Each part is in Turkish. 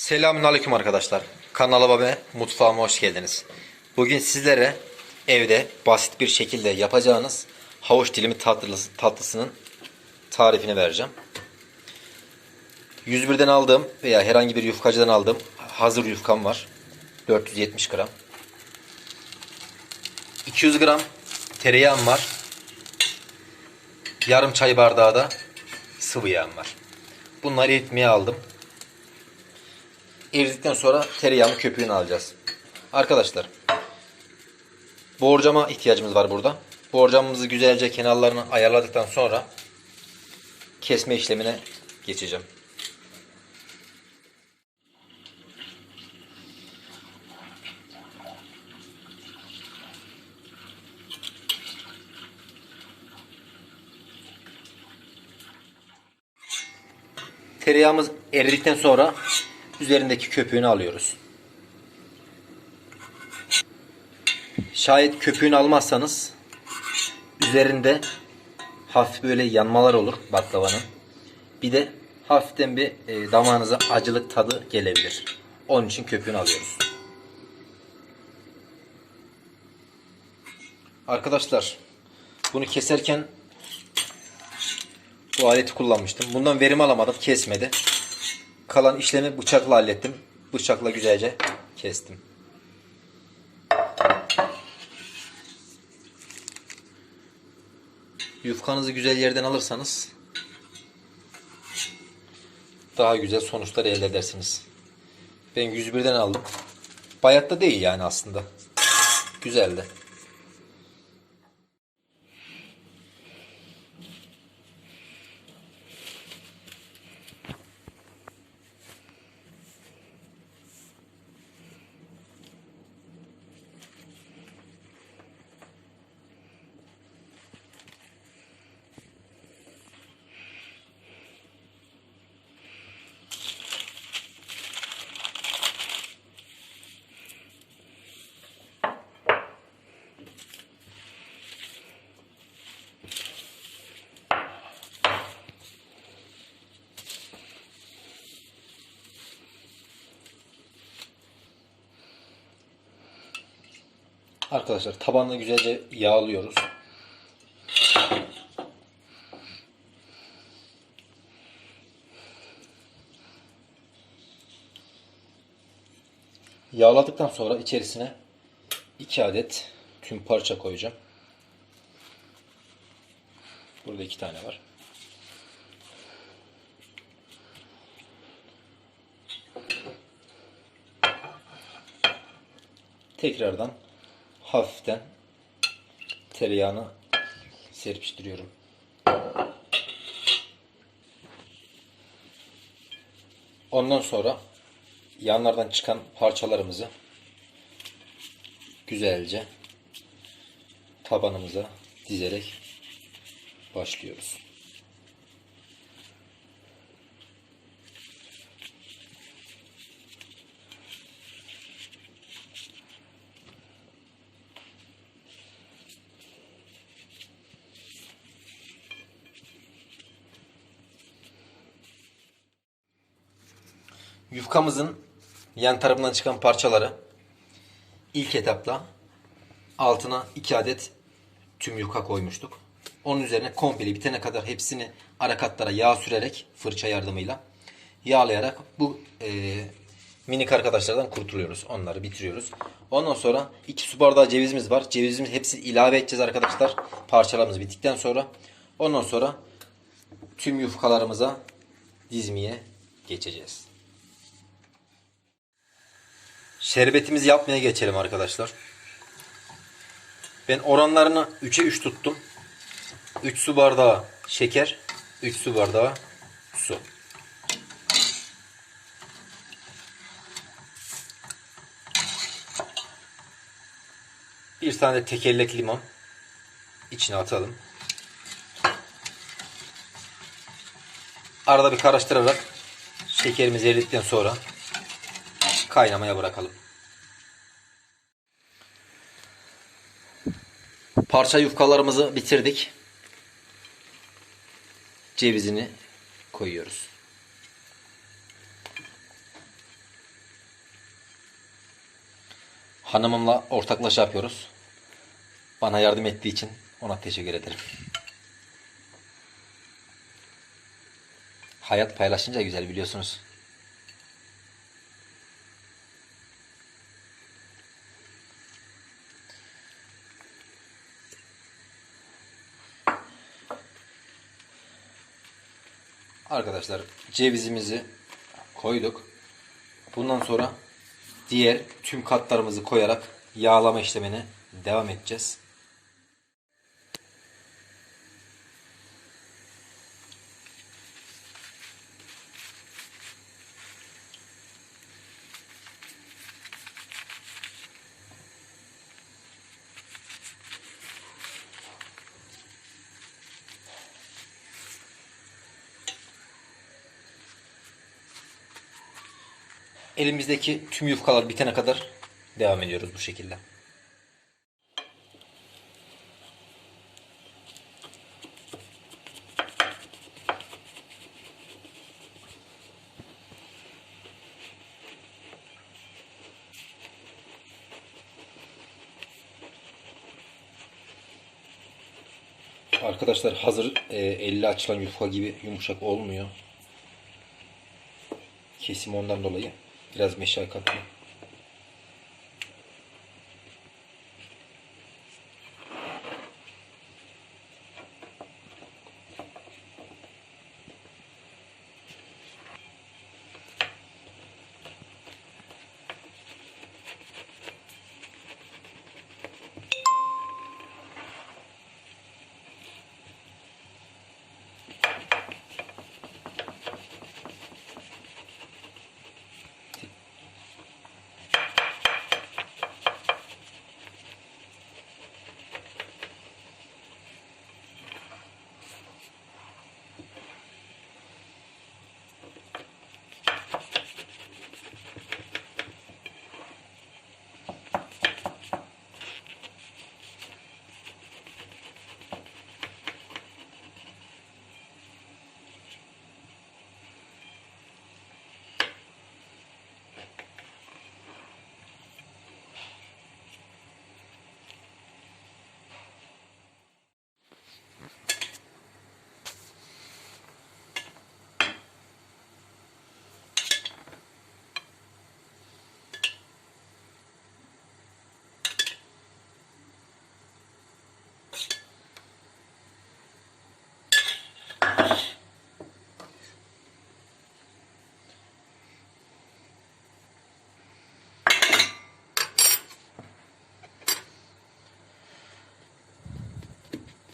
Selamünaleyküm arkadaşlar. Kanalıma ve mutfağıma hoş geldiniz. Bugün sizlere evde basit bir şekilde yapacağınız havuç dilimi tatlısı, tatlısının tarifini vereceğim. 101'den aldığım veya herhangi bir yufkacıdan aldığım hazır yufkam var. 470 gram. 200 gram tereyağım var. Yarım çay bardağı da sıvı yağım var. Bunları eritmeye aldım. Eridikten sonra tereyağının köpüğünü alacağız. Arkadaşlar borcama ihtiyacımız var burada. Borcamımızı güzelce kenarlarını ayarladıktan sonra kesme işlemine geçeceğim. Tereyağımız eridikten sonra üzerindeki köpüğünü alıyoruz. Şayet köpüğünü almazsanız üzerinde hafif böyle yanmalar olur baklavanın. Bir de hafiften bir e, damağınıza acılık tadı gelebilir. Onun için köpüğünü alıyoruz. Arkadaşlar bunu keserken bu aleti kullanmıştım. Bundan verim alamadım. Kesmedi. Kalan işlemi bıçakla hallettim. Bıçakla güzelce kestim. Yufkanızı güzel yerden alırsanız daha güzel sonuçlar elde edersiniz. Ben 101'den aldım. Bayat da değil yani aslında. Güzeldi. Arkadaşlar tabanını güzelce yağlıyoruz. Yağladıktan sonra içerisine 2 adet tüm parça koyacağım. Burada iki tane var. Tekrardan hafiften tereyağını serpiştiriyorum. Ondan sonra yanlardan çıkan parçalarımızı güzelce tabanımıza dizerek başlıyoruz. Yufkamızın yan tarafından çıkan parçaları ilk etapta altına 2 adet tüm yufka koymuştuk. Onun üzerine komple bitene kadar hepsini ara katlara yağ sürerek fırça yardımıyla yağlayarak bu e, minik arkadaşlardan kurtuluyoruz. Onları bitiriyoruz. Ondan sonra 2 su bardağı cevizimiz var. Cevizimizi hepsini ilave edeceğiz arkadaşlar. Parçalarımız bittikten sonra. Ondan sonra tüm yufkalarımıza dizmeye geçeceğiz. Şerbetimizi yapmaya geçelim arkadaşlar. Ben oranlarını 3'e 3 tuttum. 3 su bardağı şeker, 3 su bardağı su. Bir tane tekerlek limon içine atalım. Arada bir karıştırarak şekerimizi eridikten sonra kaynamaya bırakalım. Parça yufkalarımızı bitirdik. Cevizini koyuyoruz. Hanımımla ortaklaşa yapıyoruz. Bana yardım ettiği için ona teşekkür ederim. Hayat paylaşınca güzel biliyorsunuz. Arkadaşlar cevizimizi koyduk. Bundan sonra diğer tüm katlarımızı koyarak yağlama işlemine devam edeceğiz. Elimizdeki tüm yufkalar bitene kadar devam ediyoruz bu şekilde. Arkadaşlar hazır e, elle açılan yufka gibi yumuşak olmuyor. Kesim ondan dolayı biraz meşakkatli.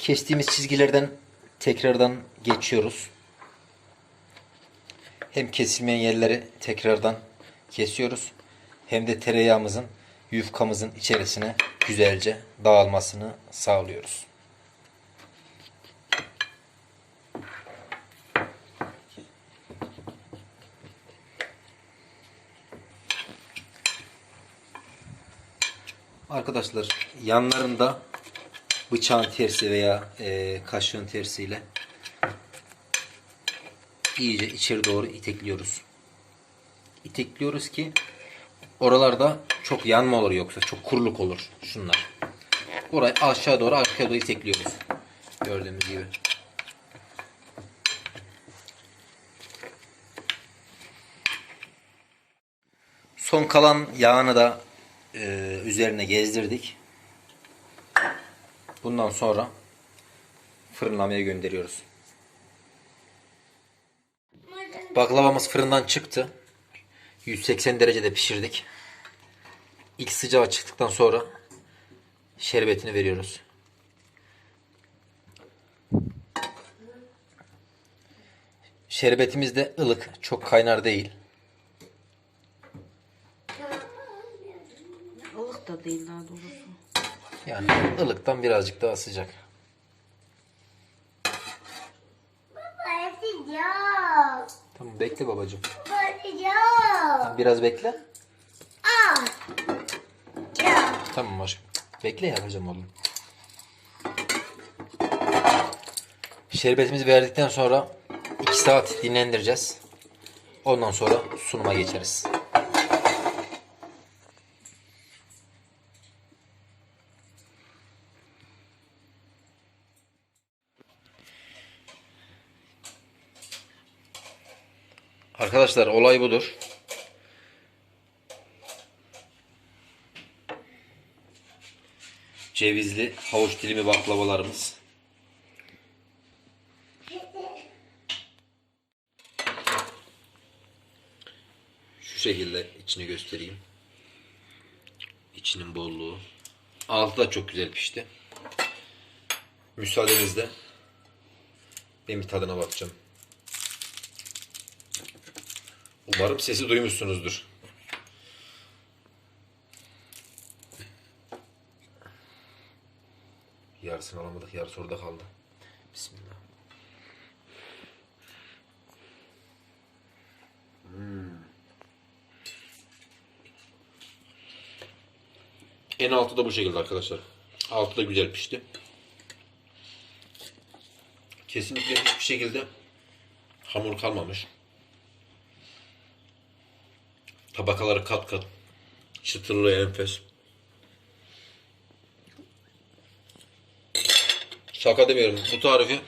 Kestiğimiz çizgilerden tekrardan geçiyoruz. Hem kesilmeyen yerleri tekrardan kesiyoruz. Hem de tereyağımızın yufkamızın içerisine güzelce dağılmasını sağlıyoruz. Arkadaşlar yanlarında bıçağın tersi veya e, kaşığın tersiyle iyice içeri doğru itekliyoruz. İtekliyoruz ki oralarda çok yanma olur yoksa çok kuruluk olur şunlar. Orayı aşağı doğru arkaya doğru itekliyoruz. Gördüğümüz gibi. Son kalan yağını da e, üzerine gezdirdik. Bundan sonra fırınlamaya gönderiyoruz. Baklavamız fırından çıktı. 180 derecede pişirdik. İlk sıcağı çıktıktan sonra şerbetini veriyoruz. Şerbetimiz de ılık, çok kaynar değil. Ilık da değil daha doğrusu. Yani ılıktan birazcık daha sıcak. Bakacağım. Tamam bekle babacığım. Bakacağım. Biraz bekle. Aa. Ya. Tamam aşkım. Bekle yapacağım oğlum. Şerbetimizi verdikten sonra 2 saat dinlendireceğiz. Ondan sonra sunuma geçeriz. Arkadaşlar olay budur. Cevizli havuç dilimi baklavalarımız. Şu şekilde içini göstereyim. İçinin bolluğu. Altı da çok güzel pişti. Müsaadenizle ben bir tadına bakacağım. Umarım sesi duymuşsunuzdur. Yarısını alamadık, yarısı orada kaldı. Bismillah. En altı da bu şekilde arkadaşlar. Altı da güzel pişti. Kesinlikle hiçbir şekilde hamur kalmamış. Tabakaları kat kat. Çıtırlı enfes. Şaka demiyorum. Bu tarifi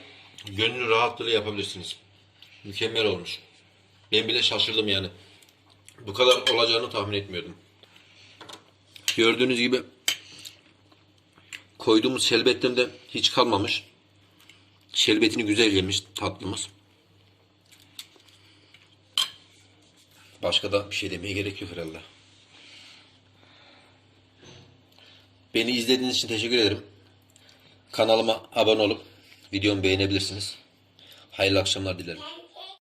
gönül rahatlığıyla yapabilirsiniz. Mükemmel olmuş. Ben bile şaşırdım yani. Bu kadar olacağını tahmin etmiyordum. Gördüğünüz gibi koyduğumuz şerbetten de hiç kalmamış. Şerbetini güzel yemiş tatlımız. Başka da bir şey demeye gerek yok herhalde. Beni izlediğiniz için teşekkür ederim. Kanalıma abone olup videomu beğenebilirsiniz. Hayırlı akşamlar dilerim.